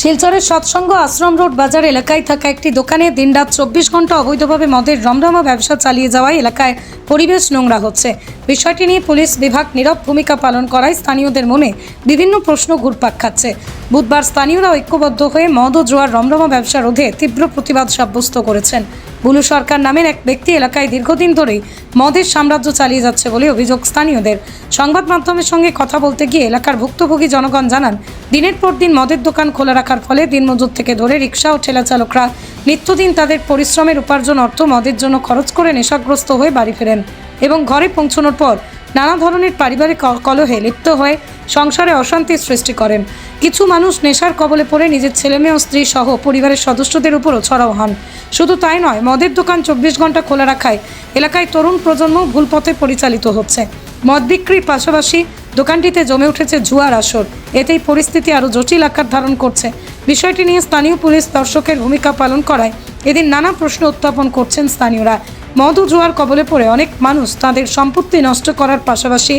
শিলচরের সৎসঙ্গ আশ্রম রোড বাজার এলাকায় থাকা একটি দোকানে দিনরাত চব্বিশ ঘণ্টা অবৈধভাবে মদের রমরমা ব্যবসা চালিয়ে যাওয়ায় এলাকায় পরিবেশ নোংরা হচ্ছে। বিষয়টি নিয়ে পুলিশ বিভাগ নীরব ভূমিকা পালন করায় স্থানীয়দের মনে বিভিন্ন প্রশ্ন ঘুরপাক খাচ্ছে। বুধবার স্থানীয়রা ঐক্যবদ্ধ হয়ে মদ ও জোয়ার রমরমা ব্যবসা রোধে তীব্র প্রতিবাদ সাব্যস্ত করেছেন। বুলু সরকার নামের এক ব্যক্তি এলাকায় দীর্ঘদিন ধরেই মদের সাম্রাজ্য চালিয়ে যাচ্ছে বলে অভিযোগ স্থানীয়দের। সংবাদ মাধ্যমের সঙ্গে কথা বলতে গিয়ে এলাকার ভুক্তভোগী জনগণ জানান, দিনের পর দিন মদের দোকান খোলা রাখার ফলে দিনমজুর থেকে ধরে রিক্সা ও ঠেলা চালকরা নিত্যদিন তাদের পরিশ্রমের উপার্জন অর্থ মদের জন্য খরচ করে নেশাগ্রস্ত হয়ে বাড়ি ফেরেন এবং ঘরে পৌঁছানোর পর নানা ধরনের পারিবারিক কলহে লিপ্ত হয়ে সংসারে অশান্তির সৃষ্টি করেন। কিছু মানুষ নেশার কবলে পড়ে নিজের ছেলেমেয়ে ও স্ত্রী সহ পরিবারের সদস্যদের উপরও ছড়াও হন। শুধু তাই নয়, মদের দোকান চব্বিশ ঘণ্টা খোলা রাখায় এলাকায় তরুণ প্রজন্ম ভুল পথে পরিচালিত হচ্ছে। মদ বিক্রির পাশাপাশি দোকানটিতে জমে উঠেছে জুয়ার আসর। এতেই পরিস্থিতি আরও জটিল আকার ধারণ করছে। বিষয়টি নিয়ে স্থানীয় পুলিশ দর্শকের ভূমিকা পালন করায় এদিন নানা প্রশ্ন উত্থাপন করছেন স্থানীয়রা। মদ ও জুয়ার কবলে পড়ে অনেক মানুষ তাদের সম্পত্তি নষ্ট করার পাশাপাশি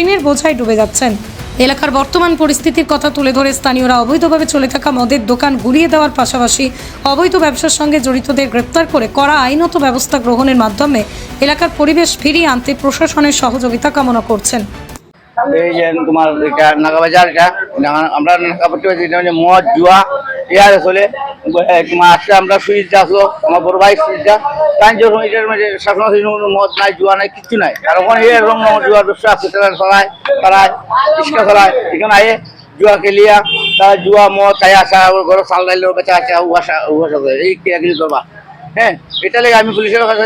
ঋণের বোঝায় ডুবে যাচ্ছেন। এলাকার বর্তমান পরিস্থিতির কথা তুলে ধরে স্থানীয়রা অবৈধভাবে চলে থাকা মদের দোকান গুড়িয়ে দেওয়ার পাশাপাশি অবৈধ ব্যবসার সঙ্গে জড়িতদের গ্রেপ্তার করে কড়া আইনত ব্যবস্থা গ্রহণের মাধ্যমে এলাকার পরিবেশ ফিরিয়ে আনতে প্রশাসনের সহযোগিতা কামনা করছেন। এই যে তোমার আমরা মদ, জুয়া ইয়ার চলে এ, তোমার আজকে আমরা সুইচ আসলো আমার বড় ভাই তাই যখন এটার মধ্যে শাসন মদ নাই জুয়া নাই কিচ্ছু নাই। আর ওখানে রঙ জুয়ার ব্যবসা আছে তারা চলায় তারায় রিক্সা এখানে আয়ে জুয়া খেলিয়া জুয়া মদ তাই আসা ঘরে চাল ডাইলেও বেচা আসা উহাসা উহাসা করে এই কিছু করবা। হ্যাঁ এটা লেগে আমি পুলিশের কাছে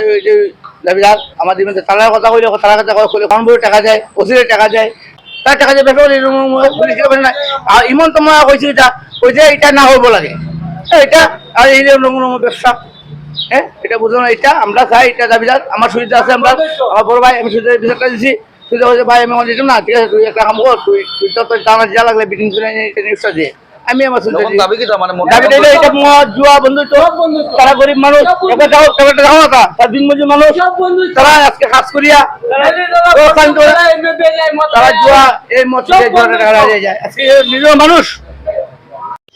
দাবিদার আমাদের মধ্যে তারার কথা কইলে কথা কইলে কোন বই টাকা যায় ওসিরে টাকা যায় তার টাকা যায় বেসরকারি পুলিশের কাছে নাই। আর ইমন তোমার কইছে এটা কইছে এটা না হইব লাগে। এটা আর এই যে ব্যবসা হ্যাঁ? এটা এটা আমরা চাই এটা দাবিদার। আমার সুবিধা আছে আমরা আমার বড় ভাই আমি সুবিধা বিষয়টা দিচ্ছি সুবিধা হয়েছে ভাই আমি আমার দিতাম না ঠিক আছে তুই একটা কাম কর তুই তুই তো তোর জানা যা লাগলে বিটিং শুনে নিউজটা দিয়ে আমি আমার সুবিধা দাবি কি মানে দাবি দিলে এটা জুয়া বন্ধু তো? তারা গরিব মানুষ এবার যাও এবার যাও না তার দিন মানুষ। তারা আজকে কাজ করিয়া ও শান্ত তারা জুয়া এই মদ থেকে জুয়াটা টাকা হারিয়ে যায়। আজকে নিজের মানুষ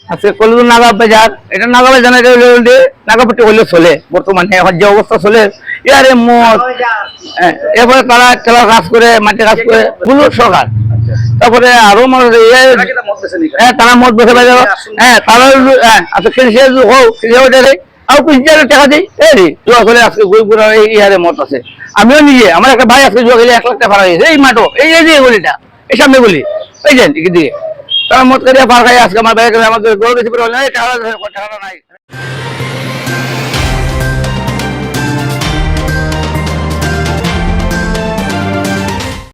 আজকে কলকাতা নাগা বাজার এটা নাগা বাজার নাগাপট্টি হলে চলে। বর্তমানে এখন যে অবস্থা চলে ইয়ারে হ্যাঁ, এরপরে তারা খেলার কাজ করে মাঠে কাজ করে পুরো সরকার তারপরে আরও মানুষ হ্যাঁ তারা মদ বসে বাজে হ্যাঁ তারা আচ্ছা কৃষি হোক কৃষি আর কৃষি টাকা দিই এই জুয়া করে আজকে গরিবপুর এই ইয়ারে মদ আছে। আমিও নিজে আমার একটা ভাই আজকে জুয়া খেলে এক লাখ টাকা ভাড়া এই মাঠো এই এই যে গলিটা এই সামনে গলি এই যে দিকে তারা মত করিয়া পার খাই আজকে আমার ভাই আমাকে গরু বেশি পরিমাণ নাই, টাকা নাই।